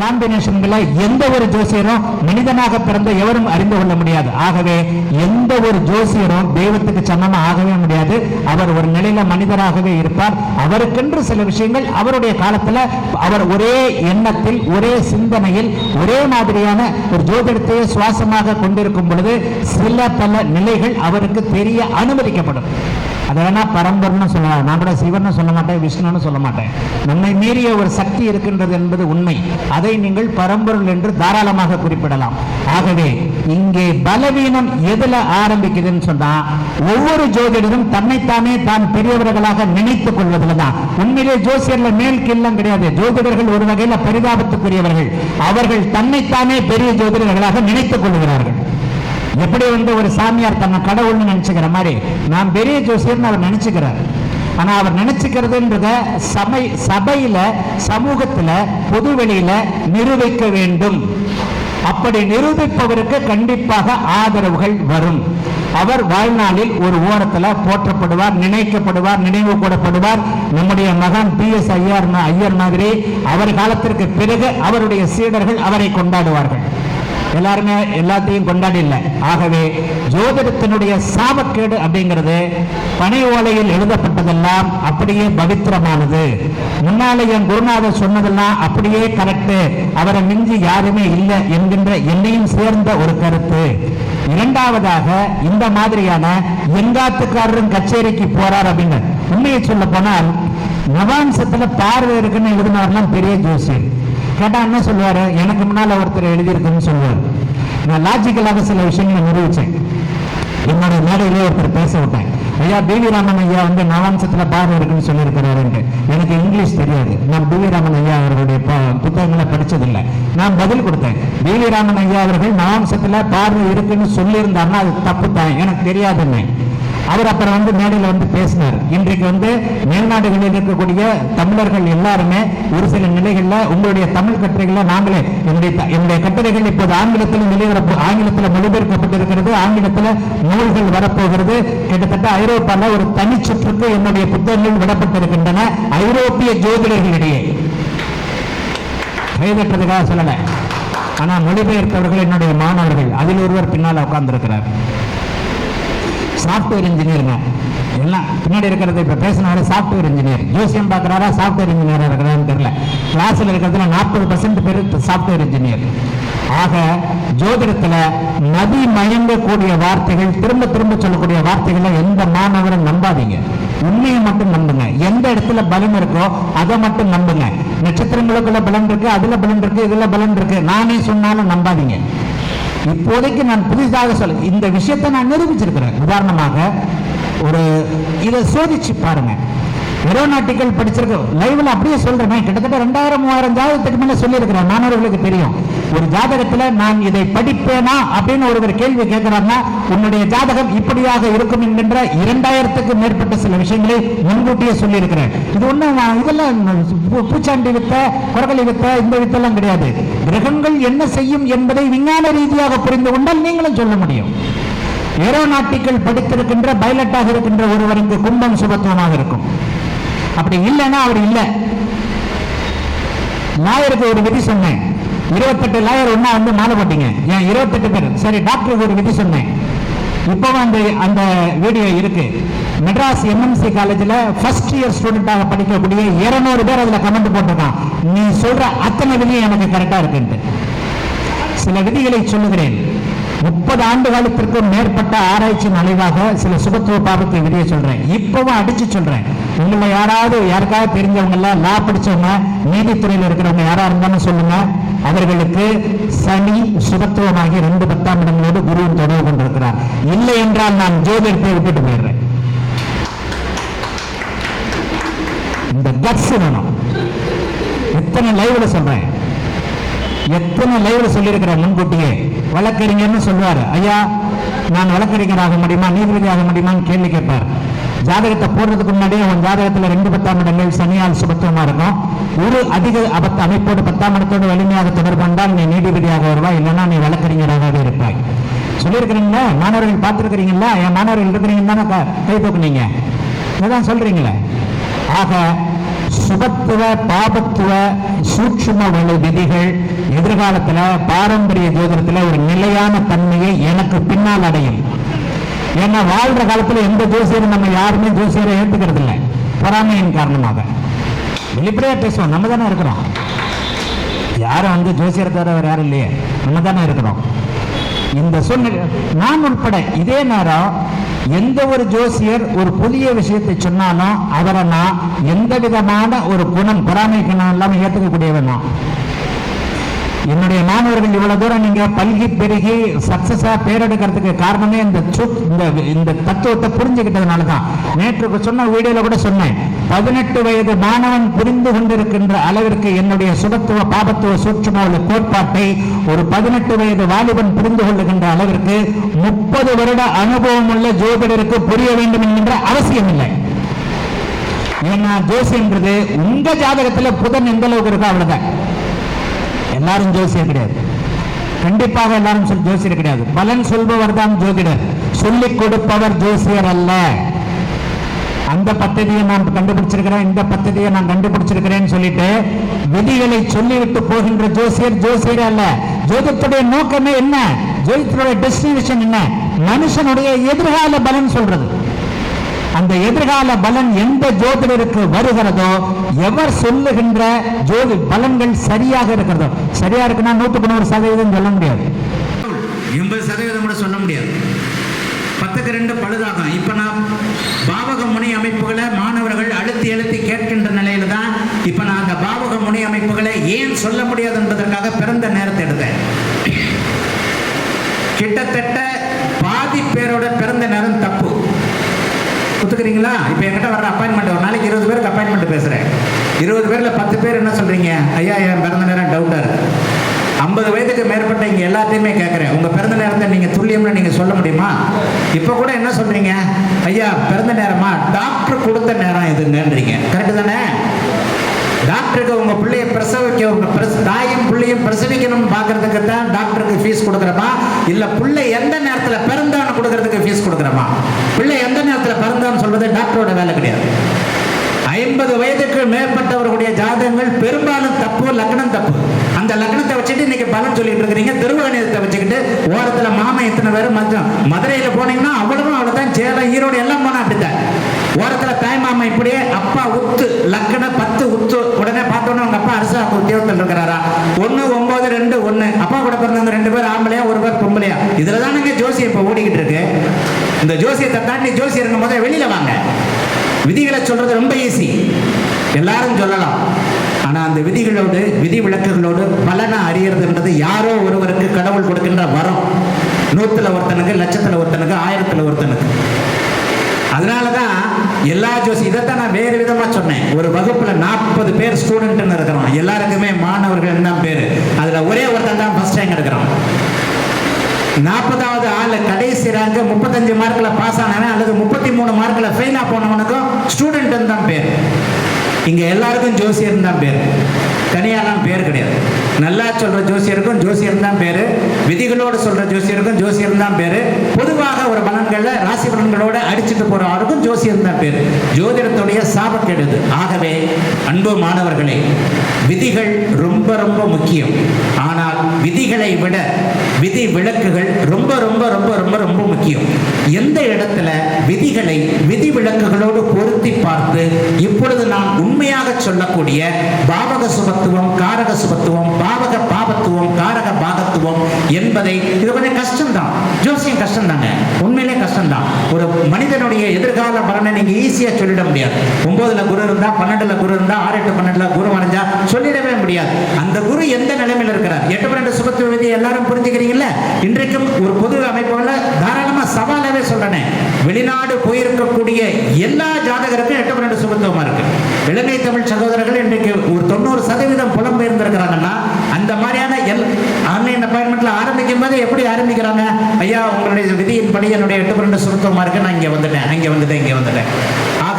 காம்பினேஷன்களை எந்த ஒரு ஜோசியரும் மனிதனாக பிறந்த எவரும் அறிந்து கொள்ள முடியாது. ஆகவே எந்த ஒரு ஜோசியரும் தெய்வத்துக்கு சமமா ஆகவே முடியாது. அவர் ஒரு நிலையில மனிதராகவே இருப்பார். அவருக்கென்று சில விஷயங்கள் அவருடைய காலத்துல அவர் ஒரே எண்ணத்தில் ஒரே சிந்தனையில் ஒரே மாதிரியான ஒரு ஜோதிடத்தையே சுவாசமாக கொண்டிருக்கும் பொழுது சில பல நிலைகள் அவருக்கு தெரிய அனுமதிக்கப்படும். அதை வேணா பரம்பர்னு சொல்லலாம். நான் கூட சிவன்னு சொல்ல மாட்டேன் விஷ்ணுன்னு சொல்ல மாட்டேன். நம்மை மீறிய ஒரு சக்தி இருக்கின்றது என்பது உண்மை. அதை நீங்கள் பரம்பொருள் என்று தாராளமாக குறிப்பிடலாம். ஆகவே இங்கே பலவீனம் எதுல ஆரம்பிக்குதுன்னு சொன்னா ஒவ்வொரு ஜோதிடரும் தன்னைத்தானே தான் பெரியவர்களாக நினைத்துக் கொள்வதில் தான் உண்மையிலே ஜோசியர்ல மேல் கில்லம் கிடையாது. ஜோதிடர்கள் ஒரு வகையில பரிதாபத்துக்குரியவர்கள். அவர்கள் தன்னைத்தானே பெரிய ஜோதிடர்களாக நினைத்துக் கொள்கிறார்கள். எப்படி வந்து ஒரு சாமியார் தன்னை கடவுள்னு நினைச்சுக்கிற மாதிரி. நான் பெரிய ஜோசியர்னு அவர் நினைச்சுக்கிறார். ஆனா அவர் நினைச்சுக்கிறதுன்றத சபை சபையில சமூகத்துல பொதுவெளியில நிரூபிக்க வேண்டும். அப்படி நிரூபிப்பவருக்கு கண்டிப்பாக ஆதரவுகள் வரும். அவர் வாழ்நாளில் ஒரு ஓரத்துல போற்றப்படுவார் நினைக்கப்படுவார் நினைவு கூடப்படுவார். நம்முடைய மகன் பி எஸ் ஐயர் ஐயர் மாதிரி அவர் காலத்திற்கு பிறகு அவருடைய சீடர்கள் அவரை கொண்டாடுவார்கள். எல்லாருமே எல்லாத்தையும் கொண்டாடி இல்லை ஆகவே ஜோதிடத்தினுடைய சாபக்கேடு அப்படிங்கிறது பனை ஓலையில் எழுதப்பட்டதெல்லாம் அப்படியே பவித்திரமானது. முன்னாலே என் குருநாதர் சொன்னதெல்லாம் அப்படியே கரெக்ட். அவரை மிஞ்சி யாருமே இல்லை என்கின்ற என்னையும் சேர்ந்த ஒரு கருத்து. இரண்டாவதாக இந்த மாதிரியான எங்காத்துக்காரரும் கச்சேரிக்கு போறார் அப்படின்னு. உண்மையை சொல்ல போனால் நவாம்சத்துல பார்வை இருக்குன்னு எழுதினார்லாம் பெரிய ஜோசியர். கேட்டா என்ன சொல்லுவாரு எனக்கு முன்னால ஒருத்தர் எழுதியிருக்குன்னு சொல்லுவார். நான் லாஜிக்கலாக சில விஷயங்களை நிரூபிச்சேன். என்னோட மேடையிலே ஒருத்தர் பேச விட்டேன். ஐயா பிவி ராமன் ஐயா வந்து நவாம்சத்துல பார்வை இருக்குன்னு சொல்லியிருக்கிறாருன்ட்டு. எனக்கு இங்கிலீஷ் தெரியாது. நான் பிவி ராமன் ஐயா அவர்களுடைய ப- புத்தகங்களை படிச்சதில்லை. நான் பதில் கொடுத்தேன். பிவி ராமன் ஐயா அவர்கள் நவாம்சத்துல பார்வை இருக்குன்னு சொல்லியிருந்தாருன்னா அது தப்பு தான் எனக்கு தெரியாதுன்னு. அவர் அப்புறம் வந்து மேடையில் வந்து பேசினார். இன்றைக்கு வந்து மேல்நாடுகளில் இருக்கக்கூடிய தமிழர்கள் எல்லாருமே ஒரு சில நிலைகள்ல உங்களுடைய தமிழ் கட்டுரைகளை நாங்களே என்னுடைய என்னுடைய கட்டுரைகள் இப்போது ஆங்கிலத்தில் வெளிவர ஆங்கிலத்தில் மொழிபெயர்க்கப்பட்டிருக்கிறது ஆங்கிலத்தில் நூல்கள் வரப்போகிறது. கிட்டத்தட்ட ஐரோப்பால ஒரு தனி சுற்றுக்கு என்னுடைய புத்தகங்கள் விடப்பட்டிருக்கின்றன. ஐரோப்பிய ஜோதிடர்களிடையே. கைதட்டுறதுக்காக சொல்லலை. ஆனா மொழிபெயர்த்தவர்கள் என்னுடைய மாணவர்கள். அதில் ஒருவர் பின்னால் உட்கார்ந்திருக்கிறார். சாஃப்ட்வேர் இன்ஜினியருங்க எல்லாம் பின்னாடி இருக்கிறது இப்ப பேசினாரு சாஃப்ட்வேர் இன்ஜினியர் ஜோசியம் பார்க்குறாரா? சாஃப்ட்வேர் இன்ஜினியரா இருக்கிறான்னு தெரியல. கிளாஸ்ல இருக்கிறதுல நாற்பது பர்சன்ட் பேர் சாஃப்ட்வேர் இன்ஜினியர் ஆக ஜோதிடத்துல நதி மயங்கக்கூடிய வார்த்தைகள் திரும்ப திரும்ப சொல்லக்கூடிய வார்த்தைகளை எந்த மாணவரும் நம்பாதீங்க. உண்மையை மட்டும் நம்புங்க. எந்த இடத்துல பலன் இருக்கோ அதை மட்டும் நம்புங்க. நட்சத்திரங்களுக்குள்ள பலன் இருக்கு அதுல பலன் இருக்கு இதுல பலன் இருக்கு. நானே சொன்னாலும் நம்பாதீங்க. இப்போதைக்கு நான் புதிதாக சொல்ல இந்த விஷயத்தை நான் நிரூபிச்சிருக்கிறேன். உதாரணமாக ஒரு இதை சோதிச்சு பாருங்க. ஏரோநாட்டிக்கல் படிச்சிருக்கோம் லைவ்ல அப்படியே சொல்றேன். கிட்டத்தட்ட ரெண்டாயிரம் மூவாயிரம் ஜாதகத்துக்கு மேல சொல்லியிருக்கிறேன். மாணவர்களுக்கு தெரியும். ஒரு ஜாதகத்துல நான் இதை படிப்பேனா அப்படின்னு ஒருவர் கேள்வி கேட்கிறாருன்னா உன்னுடைய ஜாதகம் இப்படியாக இருக்கும் என்கின்ற இரண்டாயிரத்துக்கு மேற்பட்ட சில விஷயங்களை முன்கூட்டியே சொல்லியிருக்கிறேன். இது ஒண்ணு இதெல்லாம் பூச்சாண்டி வித்த குரகலி வித்த இந்த வித்தெல்லாம் கிடையாது. கிரகங்கள் என்ன செய்யும் என்பதை விஞ்ஞான ரீதியாக புரிந்து கொண்டால் நீங்களும் சொல்ல முடியும். ஏரோநாட்டிக்கல் படித்திருக்கின்ற பைலட்டாக இருக்கின்ற ஒருவருக்கு கும்பம் சுபத்துவமாக இருக்கும். அப்படி இல்லைன்னா அவர் இல்லை. லாயருக்கு ஒரு விதி சொன்னேன். இருபத்தெட்டு லாயர் ஒன்னா வந்து மாலை போட்டீங்க. ஏன் இருபத்தெட்டு பேர்? சரி டாக்டருக்கு ஒரு விதி சொன்னேன். இப்பவும் அந்த அந்த வீடியோ இருக்கு. மெட்ராஸ் எம்என்சி காலேஜில் ஃபர்ஸ்ட் இயர் ஸ்டூடெண்டாக படிக்கக்கூடிய 200 பேர் அதில் கமெண்ட் போட்டிருக்கான். நீ சொல்ற அத்தனை விதியும் எனக்கு கரெக்டாக இருக்குன்ட்டு. சில விதிகளை சொல்லுகிறேன். முப்பது ஆண்டு காலத்திற்கும் மேற்பட்ட ஆராய்ச்சியின் அலைவாக சில சுகத்துவ பாபத்தை விதியை சொல்றேன். இப்பவும் அடிச்சு சொல்றேன். உங்களை யாராவது யாருக்காவது தெரிஞ்சவங்க எல்லாம் லா படிச்சவங்க நீதித்துறையில் இருக்கிறவங்க யாரா இருந்தாலும் சொல்லுங்க. அவர்களுக்கு சனி சுகத்துவமாகி ரெண்டு பத்தாம் இடங்களோடு குருவும் தொடர்பு கொண்டிருக்கிறார். இல்லை என்றால் நான் ஜோதிடத்தை விட்டுட்டு போயிடுறேன். இந்த கட்ஸ் வேணும். எத்தனை லைவ்ல சொல்றேன். எத்தனை லைவ்ல சொல்லியிருக்கிறார் முன்கூட்டியே? வழக்கறிஞர்னு சொல்லுவார். ஐயா நான் வழக்கறிஞராக முடியுமா நீதிபதி ஆக முடியுமான்னு கேள்வி கேட்பார். ஜாதகத்தை போடுறதுக்கு முன்னாடியே உன் ஜாதகத்தில் ரெண்டு பத்தாம் இடங்கள் சனியால் சுபத்துவமா இருக்கும். ஒரு அதிக அபத்த அமைப்போடு பத்தாம் இடத்தோடு வலிமையாக தொடர்பு கொண்டால் நீ நீதிபதியாக வருவாய் இல்லைன்னா நீ வழக்கறிஞராகவே இருப்பாய். சொல்லியிருக்கிறீங்களா? மாணவர்கள் பார்த்துருக்கிறீங்களா? என் மாணவர்கள் இருக்கிறீங்கன்னு தானே கை தூக்குனீங்க. இதான் சொல்றீங்களே. ஆக சுபத்துவ பாபத்துவ சூட்சும வலை விதிகள் எதிர்காலத்துல பாரம்பரிய ஜோதிடத்துல ஒரு நிலையான தன்மையை எனக்கு பின்னால் அடையும். ஏன்னா வாழ்ற காலத்துல எந்த ஜோசியரும் நம்ம யாருமே ஜோசியரை ஏற்றுக்கிறது இல்லை. பொறாமையின் காரணமாக. வெளிப்படையா பேசுவோம். நம்ம தானே இருக்கிறோம். யாரும் வந்து ஜோசியரை தவிர வேற யாரும் இல்லையே. நம்ம தானே இருக்கிறோம். இந்த சூழ்நிலை நான் உட்பட இதே நேரம் எந்த ஒரு ஜோசியர் ஒரு புதிய விஷயத்தை சொன்னாலும் அவரை நான் எந்த விதமான ஒரு குணம் பொறாமை இல்லாமல் இல்லாம ஏற்றுக்கக்கூடியவன் நான். என்னுடைய மாணவர்கள் இவ்வளவு தூரம் நீங்க பல்கி பெருகி சக்சஸா பேரெடுக்கிறதுக்கு காரணமே இந்த இந்த இந்த தத்துவத்தை புரிஞ்சுக்கிட்டதுனால தான் நேற்று சொன்ன வீடியோல கூட சொன்னேன். பதினெட்டு வயது மாணவன் புரிந்து கொண்டிருக்கின்ற அளவிற்கு என்னுடைய சுபத்துவ பாபத்துவ சூட்சும உள்ள கோட்பாட்டை ஒரு பதினெட்டு வயது வாலிபன் புரிந்து கொள்ளுகின்ற அளவிற்கு முப்பது வருட அனுபவம் உள்ள ஜோதிடருக்கு புரிய வேண்டும் என்கின்ற அவசியம் இல்லை ஏன்னா ஜோசியன்றது உங்க ஜாதகத்துல புதன் எந்த அளவுக்கு இருக்கோ அவ்வளவுதான். எல்லாரும் ஜோசியர் கிடையாது கண்டிப்பாக எல்லாரும் ஜோசியர் கிடையாது பலன் சொல்பவர் தான் ஜோதிடர். சொல்லிக் கொடுப்பவர் ஜோசியர் அல்ல. அந்த பத்ததியை நான் கண்டுபிடிச்சிருக்கிறேன் இந்த பத்ததியை நான் கண்டுபிடிச்சிருக்கிறேன்னு சொல்லிட்டு விதிகளை சொல்லிவிட்டு போகின்ற ஜோசியர் ஜோசியர் அல்ல. ஜோதிடத்துடைய நோக்கமே என்ன? ஜோதிடத்துடைய டெஸ்டினேஷன் என்ன? மனுஷனுடைய எதிர்கால பலன் சொல்றது. அந்த எதிர்கால பலன் எந்த ஜோதிடருக்கு வருகிறதோ எவர் சொல்லுகின்ற ஜோதி பலன்கள் சரியாக இருக்கிறதோ சரியா இருக்குன்னா நூற்றுக்கு நூறு சதவீதம் சொல்ல முடியாது. எண்பது சதவீதம் கூட சொல்ல முடியாது. பத்துக்கு ரெண்டு பழுதாகும். இப்போ நான் பாவக முனை அமைப்புகளை மாணவர்கள் அழுத்தி அழுத்தி கேட்கின்ற நிலையில தான் இப்போ நான் அந்த பாவக முனை அமைப்புகளை ஏன் சொல்ல முடியாது என்பதற்காக பிறந்த நேரத்தை எடுத்தேன். கிட்டத்தட்ட பாதி பேரோட பிறந்த நேரம் கொடுக்குறீங்களா இப்போ என்கிட்ட வர அப்பாயின்மெண்ட் ஒரு நாளைக்கு இருபது பேருக்கு அப்பாயின்மெண்ட் பேசுகிறேன் இருபது பேரில் பத்து பேர் என்ன சொல்கிறீங்க ஐயா என் பிறந்த நேரம் டவுட்டாக இருக்குது ஐம்பது வயதுக்கு மேற்பட்ட இங்கே எல்லாத்தையுமே கேட்குறேன் உங்கள் பிறந்த நேரத்தை நீங்கள் துல்லியம்னு நீங்கள் சொல்ல முடியுமா? இப்போ கூட என்ன சொல்கிறீங்க ஐயா பிறந்த நேரமா? டாக்டர் கொடுத்த நேரம் எதுங்கன்றீங்க கரெக்டு தானே? டாக்டருக்கு உங்கள் பிள்ளைய பிரசவிக்க உங்கள் பிரச- தாயும் பிள்ளையும் பிரசவிக்கணும்னு பார்க்கறதுக்கு தான் டாக்டருக்கு ஃபீஸ் கொடுக்குறமா இல்லை பிள்ளை எந்த நேரத்தில் பிறந்தான்னு கொடுக்கறதுக்கு ஃபீஸ் கொடுக்குறமா பிள்ளை பிறந்தான்னு டாக்டரோட வேலை கிடையாது. ஐம்பது வயதுக்கு மேற்பட்டவர்களுடைய ஜாதகங்கள் பெரும்பாலும் தப்பு லக்னம் தப்பு. அந்த லக்னத்தை வச்சுட்டு இன்னைக்கு பலன் சொல்லிட்டு இருக்கிறீங்க. திருவகணிதத்தை வச்சுக்கிட்டு ஓரத்தில் மாமன் எத்தனை பேர்? மச்சம் மதுரையில் போனீங்கன்னா அவ்வளவும் அவ்வளோதான் சேலம் ஈரோடு எல்லாம் போனா அப்படித்தான். ஓரத்தில் தாய் மாமா இப்படியே அப்பா உத்து லக்கண பத்து உத்து. உடனே பார்த்தோன்னே அவங்க அப்பா அரசு உத்தியோகத்தில் இருக்கிறாரா? ஒன்று ஒம்பது ரெண்டு ஒன்று அப்பா கூட பிறந்தவங்க ரெண்டு பேர் ஆம்பளையா ஒரு பேர் பொம்பளையா? இதில் தானங்க ஜோசியம் இப்ப ஓடிக்கிட்டு இருக்கு இந்த ஜோசியத்தை தாண்டி ஜோசியருங்க முதல்ல வெளியில வாங்க. விதிகளை சொல்றது ரொம்ப ஈஸி எல்லாரும் சொல்லலாம். ஆனா அந்த விதிகளோடு விதி விளக்குகளோடு பலனை அறியறதுன்றது யாரோ ஒருவருக்கு கடவுள் கொடுக்கின்ற வரம். நூத்துல ஒருத்தனுக்கு லட்சத்துல ஒருத்தனுக்கு ஆயிரத்துல ஒருத்தனுக்கு. அதனாலதான் எல்லா ஜோசி இதைத்தான் நான் வேறு விதமா சொன்னேன். ஒரு வகுப்புல நாற்பது பேர் ஸ்டூடெண்ட்டுன்னு இருக்கிறோம். எல்லாருக்குமே மாணவர்கள் தான் பேரு. அதுல ஒரே ஒருத்தன் தான் ஃபர்ஸ்ட் ரேங்க் எடுக்கிறான் நாற்பதாவது ஆள் கடைசி ரேங்க் முப்பத்தஞ்சு மார்க்கில் பாஸ் ஆனவன் அல்லது முப்பத்தி மூணு மார்க்கில் ஃபெயிலாக போனவனுக்கும் ஸ்டூடெண்ட்டுன்னு தான் பேர். இங்கே எல்லாருக்கும் ஜோசியர் தான் பேர். தனியாலாம் பேர் கிடையாது. நல்லா சொல்ற ஜோசியருக்கும் ஜோசியர் தான் பேரு. விதிகளோடு சொல்ற ஜோசியருக்கும் ஜோசியர் தான் பேரு. பொதுவாக ஒரு பலன்களில் ராசி பலன்களோடு அடிச்சுட்டு போறவருக்கும் ஜோசியர் தான் பேரு. ஜோதிடத்துடைய சாபக்கெடுது ஆகவே அன்பு மாணவர்களே விதிகள் ரொம்ப ரொம்ப முக்கியம். ஆனால் விதிகளை விட விதி விளக்குகள் ரொம்ப ரொம்ப ரொம்ப ரொம்ப ரொம்ப முக்கியம். எந்த இடத்துல விதிகளை விதி விளக்குகளோடு பொருத்தி பார்த்து இப்பொழுது நாம் உண்மையாக சொல்லக்கூடிய பாவக சுபத்துவம் காரக சுபத்துவம் பாவக பாபத்துவம் காரக பாகத்துவம் என்பதை இது கொஞ்சம் கஷ்டம்தான். ஜோசியம் கஷ்டம் தாங்க கஷ்டம்தான் ஒரு மனிதனுடைய எதிர்கால பலனை நீங்க ஈஸியா சொல்லிட முடியாது. ஒன்பதுல குரு இருந்தா பன்னெண்டுல குரு இருந்தா ஆறு எட்டு பன்னெண்டுல குரு வரைஞ்சா சொல்லிடவே முடியாது. அந்த குரு எந்த நிலைமையில் இருக்கிறார்? எட்டு பன்னெண்டு சுபத்துவ விதியை எல்லாரும் புரிஞ்சுக்கிறீங்கல்ல? இன்றைக்கும் ஒரு பொது அமைப்புல தாராளமா சவாலாவே சொல்றேனே. வெளிநாடு போயிருக்கக்கூடிய எல்லா ஜாதகருக்கும் எட்டு பன்னெண்டு சுபத்துவமா இருக்கு. இலங்கை தமிழ் சகோதரர்கள் இன்றைக்கு ஒரு தொண்ணூறு சதவீதம் புலம்பெயர்ந்திருக்கிறாங்கன்னா அந்த மாதிரியான எல் ஆன்லைன் அப்பாயின்மெண்ட்ல ஆரம்பிக்கும் போது எப்படி ஆரம்பிக்கிறாங்க? ஐயா உங்களுடைய விதியின் படி என்னுடைய எட்டு பன்னெண்டு சுருக்கமாக இருக்கு. நான் இங்க வந்துட்டேன். இங்க வந்துட்டேன். இங்க வந்துட்டேன்.